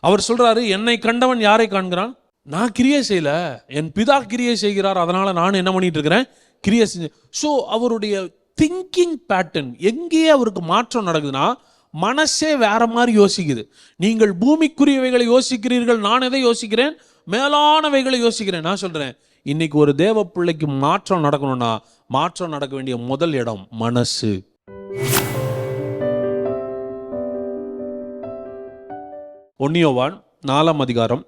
அவர் சொல்றாரு என்னை கண்டவன் யாரை காண்கிறான்? நான் கிரியை செய்யல. என் பிதா கிரியை செய்கிறார். அதனால நான் என்ன பண்ணிட்டு இருக்கிறேன்? கிரியை செஞ்சு. ஸோ அவருடைய திங்கிங் பேட்டர்ன் எங்கேயே அவருக்கு மாற்றம் நடக்குதுன்னா மனசே வேற மாதிரி யோசிக்குது. நீங்கள் பூமிக்குரியவைகளை யோசிக்கிறீர்கள். நான் எதை யோசிக்கிறேன்? மேலானவைகளை யோசிக்கிறேன். நான் சொல்றேன் இன்னைக்கு ஒரு தேவ பிள்ளைக்கு மாற்றம் நடக்கணும்னா மாற்றம் நடக்க வேண்டிய முதல் இடம் மனசு. ஒன்னியோவான் நாலாம் அதிகாரம்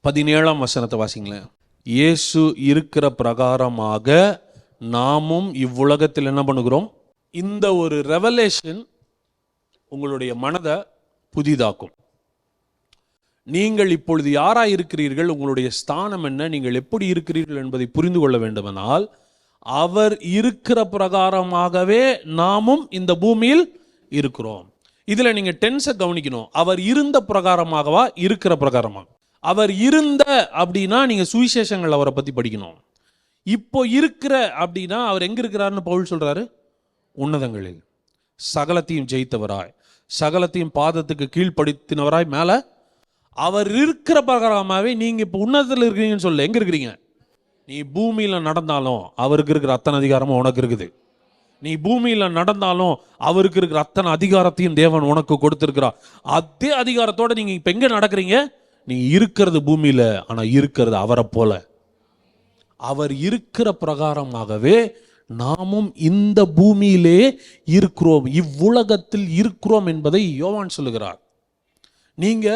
பதினேழாம் வசனத்தை வாசிங்களேன். இயேசு இருக்கிற பிரகாரமாக நாமும் இவ்வுலகத்தில் என்ன பண்ணுகிறோம்? இந்த ஒரு ரெவலேஷன் உங்களுடைய மனதை புதிதாக்கும். நீங்கள் இப்பொழுது யாராக இருக்கிறீர்கள்? உங்களுடைய ஸ்தானம் என்ன? நீங்கள் எப்படி இருக்கிறீர்கள் என்பதை புரிந்து கொள்ள வேண்டுமானால் அவர் இருக்கிற பிரகாரமாகவே நாமும் இந்த பூமியில் இருக்கிறோம். இதில் நீங்கள் டென்ஸை கவனிக்கணும். அவர் இருந்த பிரகாரமாகவா? இருக்கிற பிரகாரமாக அவர் இருந்த அப்படின்னா நீங்கள் சுவிசேஷங்கள் அவரை பற்றி படிக்கணும். இப்போ இருக்கிற அப்படின்னா அவர் எங்கே இருக்கிறாருன்னு பவுல் சொல்கிறாரு உன்னதங்களில். சகலத்தையும் ஜெயித்தவராய். சகலத்தையும் பாதத்துக்கு கீழ்ப்படுத்தினவராய் மேலே அவர் இருக்கிற பிரகாரமாகவே நீங்கள் இப்போ உன்னதத்தில் இருக்கிறீங்கன்னு சொல்ல. எங்கே இருக்கிறீங்க? நீ பூமியில் நடந்தாலும் அவருக்கு இருக்கிற அத்தனை அதிகாரமும் உனக்கு இருக்குது. நீ பூமியில் நடந்தாலும் அவருக்கு இருக்கிற அத்தனை அதிகாரத்தையும் தேவன் உனக்கு கொடுத்துருக்கிறார். அதே அதிகாரத்தோடு நீங்கள் இப்போ எங்கே நடக்கிறீங்க? நீ இருக்கிறது பூமியில் ஆனால் இருக்கிறது அவரை போல. அவர் இருக்கிற பிரகாரமாகவே நாமும் இந்த பூமியிலே இருக்கிறோம். இவ்வுலகத்தில் இருக்கிறோம் என்பதை யோவான் சொல்லுகிறார். நீங்க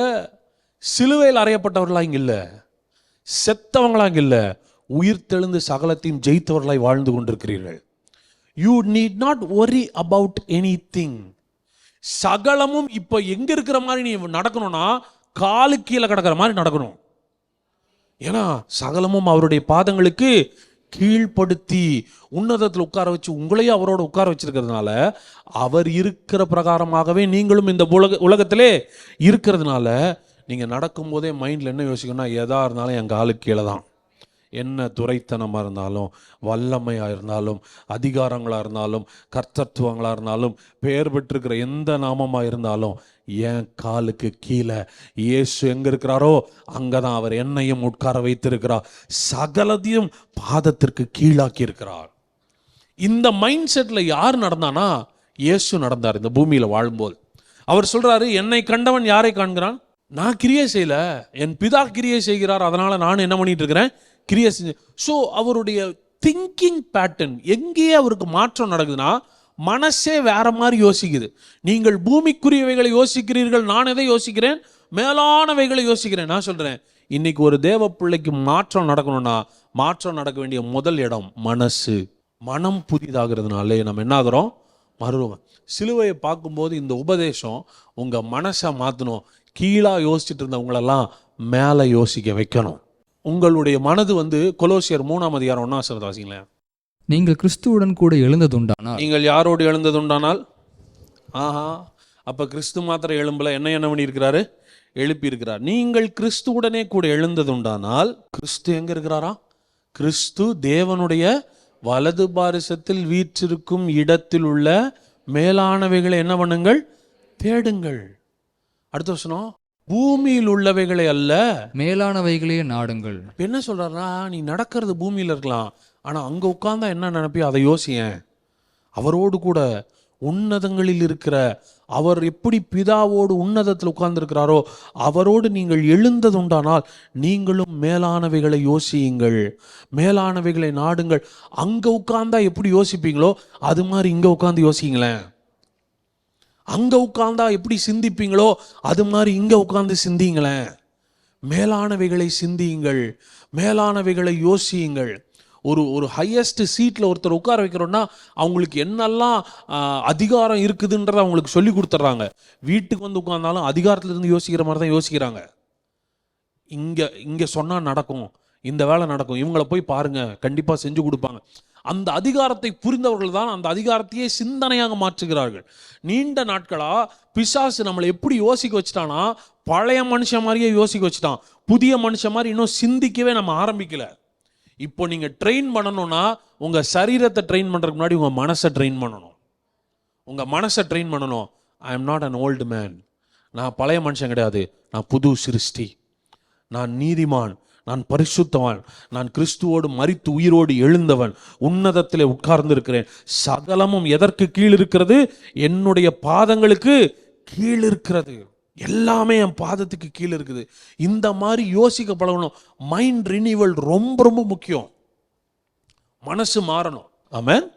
சிலுவையில் அறையப்பட்டவர்களாக இல்லை இல்ல. இல்லை இங்க உயிர் தெழுந்து சகலத்தையும் ஜெயித்தவர்களாய் வாழ்ந்து கொண்டிருக்கிறீர்கள். You need not worry about anything சகலமும் இப்போ எங்க இருக்கிற மாதிரி நீ நடக்கணும்னா காலு கீழே கிடக்கிற மாதிரி நடக்கணும். ஏன்னா சகலமும் அவருடைய பாதங்களுக்கு கீழ்ப்படுத்தி உன்னதத்தில் உட்கார வச்சு உங்களையும் அவரோட உட்கார வச்சிருக்கிறதுனால அவர் இருக்கிற பிரகாரமாகவே நீங்களும் இந்த உலக உலகத்திலே இருக்கிறதுனால நீங்கள் நடக்கும்போதே மைண்டில் என்ன யோசிக்கணும்னா எதா இருந்தாலும் என் காலுக்கு கீழே தான் என்ன துரைத்தனமாக இருந்தாலும் வல்லமையாக இருந்தாலும் அதிகாரங்களாக இருந்தாலும் கர்த்தத்துவங்களாக இருந்தாலும் பெயர் பெற்றிருக்கிற எந்த நாமமாக இருந்தாலும் என் காலுக்கு கீழே இயேசு எங்கே இருக்கிறாரோ அங்கே தான் அவர் என்னையும் உட்கார வைத்திருக்கிறார். சகலத்தையும் பாதத்திற்கு கீழாக்கி இருக்கிறார் இந்த மைண்ட் செட்டில் யார் நடந்தானா? இயேசு நடந்தார் இந்த பூமியில் வாழும்போது. அவர் சொல்கிறாரு என்னை கண்டவன் யாரை காண்கிறான்? நான் கிரியை செய்யல. என் பிதா கிரியை செய்கிறார். அதனால் நான் என்ன பண்ணிட்டு இருக்கிறேன்? கிரியை செஞ்சு. ஸோ அவருடைய திங்கிங் பேட்டர்ன் எங்கேயே அவருக்கு மாற்றம் நடக்குதுன்னா மனசே வேற மாதிரி யோசிக்குது. நீங்கள் பூமிக்குரியவைகளை யோசிக்கிறீர்கள் நான் எதை யோசிக்கிறேன்? மேலானவைகளை யோசிக்கிறேன். நான் சொல்கிறேன் இன்னைக்கு ஒரு தேவ பிள்ளைக்கு மாற்றம் நடக்கணும்னா மாற்றம் நடக்க வேண்டிய முதல் இடம் மனசு. மனம் புதிதாகிறதுனாலே நம்ம என்ன ஆகுறோம்? மறுவோம் சிலுவையை பார்க்கும்போது இந்த உபதேசம் உங்கள் மனசை மாற்றணும் கீழாக யோசிச்சுட்டு இருந்தவங்களெல்லாம் மேலே யோசிக்க வைக்கணும். உங்களுடைய மனது வந்து கொலோசியர் மூணாம் அதிகாரம் ஒன்னா வாசிங்களேன். நீங்கள் கிறிஸ்துவுடன் கூட எழுந்ததுண்டானால். நீங்கள் யாரோடு எழுந்ததுண்டானால்? ஆஹா அப்ப கிறிஸ்து மாத்திரம் எழும்பல என்ன என்ன பண்ணியிருக்கிறாரு? எழுப்பி இருக்கிறார் நீங்கள் கிறிஸ்துவுடனே கூட எழுந்ததுண்டானால் கிறிஸ்து எங்க இருக்கிறாரா கிறிஸ்து தேவனுடைய வலது பாரிசத்தில் வீற்றிருக்கும் இடத்தில் உள்ள மேலானவைகளை என்ன பண்ணுங்கள்? தேடுங்கள். அடுத்த வசனம் பூமியில் உள்ளவைகளை அல்ல. மேலானவைகளே நாடுங்கள். இப்ப என்ன சொல்றாருன்னா நீ நடக்கிறது பூமியில இருக்கலாம். ஆனா அங்க உட்கார்ந்தா என்ன நினைப்பியோ அதை யோசியேன். அவரோடு கூட உன்னதங்களில் இருக்கிற அவர் எப்படி பிதாவோடு உன்னதத்தில் உட்கார்ந்திருக்கிறாரோ அவரோடு நீங்கள் எழுந்ததுண்டானால் நீங்களும் மேலானவைகளை யோசியுங்கள். மேலானவைகளை நாடுங்கள். அங்க உட்கார்ந்தா எப்படி யோசிப்பீங்களோ அது மாதிரி இங்க உட்கார்ந்து யோசிங்களேன் அங்கே உட்கார்ந்தா எப்படி சிந்திப்பீங்களோ அது மாதிரி இங்கே உட்கார்ந்து சிந்திங்களேன் மேலானவைகளை சிந்தியுங்கள். மேலானவைகளை யோசியுங்கள். ஒரு ஒரு ஹையஸ்ட் சீட்டில் ஒருத்தர் உட்கார வைக்கிறோன்னா அவங்களுக்கு என்னெல்லாம் அதிகாரம் இருக்குதுன்றதை அவங்களுக்கு சொல்லி கொடுத்துட்றாங்க. வீட்டுக்கு வந்து உட்கார்ந்தாலும் அதிகாரத்துலேருந்து யோசிக்கிற மாதிரி தான் யோசிக்கிறாங்க. இங்கே இங்கே சொன்னால் நடக்கும். இந்த வேலை நடக்கும். இவங்கள போய் பாருங்கள் கண்டிப்பாக செஞ்சு கொடுப்பாங்க. அந்த அதிகாரத்தை புரிந்தவர்கள் தான் அந்த அதிகாரத்தையே சிந்தனையாக மாற்றுகிறார்கள். நீண்ட நாட்களாக பிசாசு நம்மளை எப்படி யோசிக்க வச்சுட்டான்னா பழைய மனுஷன் மாதிரியே யோசிக்க வச்சுட்டான். புதிய மனுஷன் மாதிரி இன்னும் சிந்திக்கவே நம்ம ஆரம்பிக்கல. இப்போ நீங்கள் ட்ரெயின் பண்ணணும்னா உங்கள் சரீரத்தை ட்ரெயின் பண்ணுறதுக்கு முன்னாடி உங்கள் மனசை ட்ரெயின் பண்ணணும். உங்கள் மனசை ட்ரெயின் பண்ணணும். I am not an old man நான் பழைய மனுஷன் கிடையாது. நான் புது சிருஷ்டி. நான் நீதிமான். நான் பரிசுத்தவன். நான் கிறிஸ்துவோடு மரித்து உயிரோடு எழுந்தவன். உன்னதத்திலே உட்கார்ந்திருக்கிறேன். சகலமும் எதற்கு கீழ் இருக்கிறது என்னுடைய பாதங்களுக்கு கீழ் இருக்கிறது எல்லாமே என் பாதத்துக்கு கீழே இருக்குது இந்த மாதிரி யோசிக்க பழகணும் மைண்ட் ரினிவல் ரொம்ப ரொம்ப முக்கியம். மனசு மாறணும். ஆமாம்